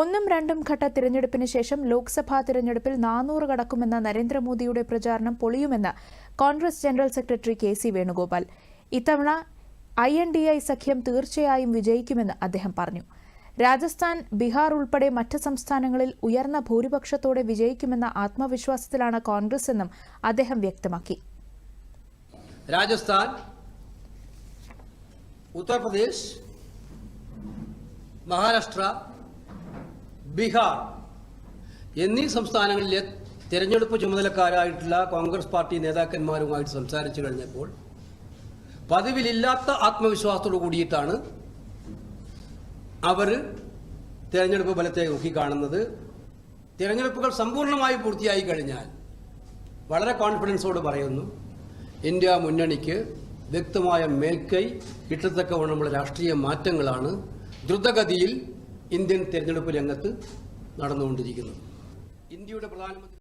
ഒന്നും രണ്ടും ഘട്ട തിരഞ്ഞെടുപ്പിന് ശേഷം ലോക്സഭാ തിരഞ്ഞെടുപ്പിൽ നാനൂറ് കടക്കുമെന്ന നരേന്ദ്രമോദിയുടെ പ്രചാരണം പൊളിയുമെന്ന് Congress general secretary K C Venugopal. ഇത്തവണ ഐ എൻ ഡി ഐ സഖ്യം തീർച്ചയായും വിജയിക്കുമെന്ന് അദ്ദേഹം പറഞ്ഞു. രാജസ്ഥാൻ ബീഹാർ ഉൾപ്പെടെ മറ്റ് സംസ്ഥാനങ്ങളിൽ ഉയർന്ന ഭൂരിപക്ഷത്തോടെ വിജയിക്കുമെന്ന ആത്മവിശ്വാസത്തിലാണ് കോൺഗ്രസ് എന്നും അദ്ദേഹം വ്യക്തമാക്കി. രാജസ്ഥാൻ ഉത്തർപ്രദേശ് മഹാരാഷ്ട്ര ബീഹാർ. എന്നീ സംസ്ഥാനങ്ങളിലെ തിരഞ്ഞെടുപ്പ് ചുമതലക്കാരായിട്ടുള്ള കോൺഗ്രസ് പാർട്ടി നേതാക്കന്മാരുമായിട്ട് സംസാരിച്ചു കഴിഞ്ഞപ്പോൾ പതിവിലില്ലാത്ത ആത്മവിശ്വാസത്തോടു കൂടിയിട്ടാണ് അവർ തിരഞ്ഞെടുപ്പ് ഫലത്തെ നോക്കിക്കാണുന്നത് തിരഞ്ഞെടുപ്പുകൾ സമ്പൂർണമായി പൂർത്തിയായി കഴിഞ്ഞാൽ വളരെ കോൺഫിഡൻസോട് പറയുന്നു ഇന്ത്യ മുന്നണിക്ക് വ്യക്തമായ മേൽക്കൈ കിട്ടത്തക്കവണ്ണമുള്ള രാഷ്ട്രീയ മാറ്റങ്ങളാണ് ദ്രുതഗതിയിൽ ഇന്ത്യൻ തെരഞ്ഞെടുപ്പ് രംഗത്ത് നടന്നുകൊണ്ടിരിക്കുന്നത്. ഇന്ത്യയുടെ പ്രധാനമന്ത്രി